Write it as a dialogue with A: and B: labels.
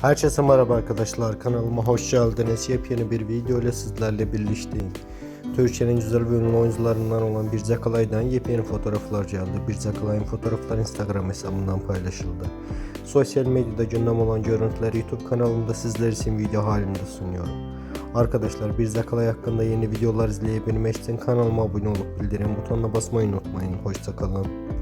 A: Herkese merhaba arkadaşlar kanalıma hoş geldiniz. Yepyeni bir video ile sizlerle birlikteyim. Türkiye'nin güzel ve ünlü oyuncularından olan Birce Kalay'dan yepyeni fotoğraflar geldi. Birce Kalay'ın fotoğrafları Instagram hesabından paylaşıldı. Sosyal medyada gündem olan görüntüleri YouTube kanalımda sizler için video halinde sunuyorum. Arkadaşlar Birce Kalay hakkında yeni videolar izleyebilmek için kanalıma abone olup bildirim butonuna basmayı unutmayın. Hoşçakalın.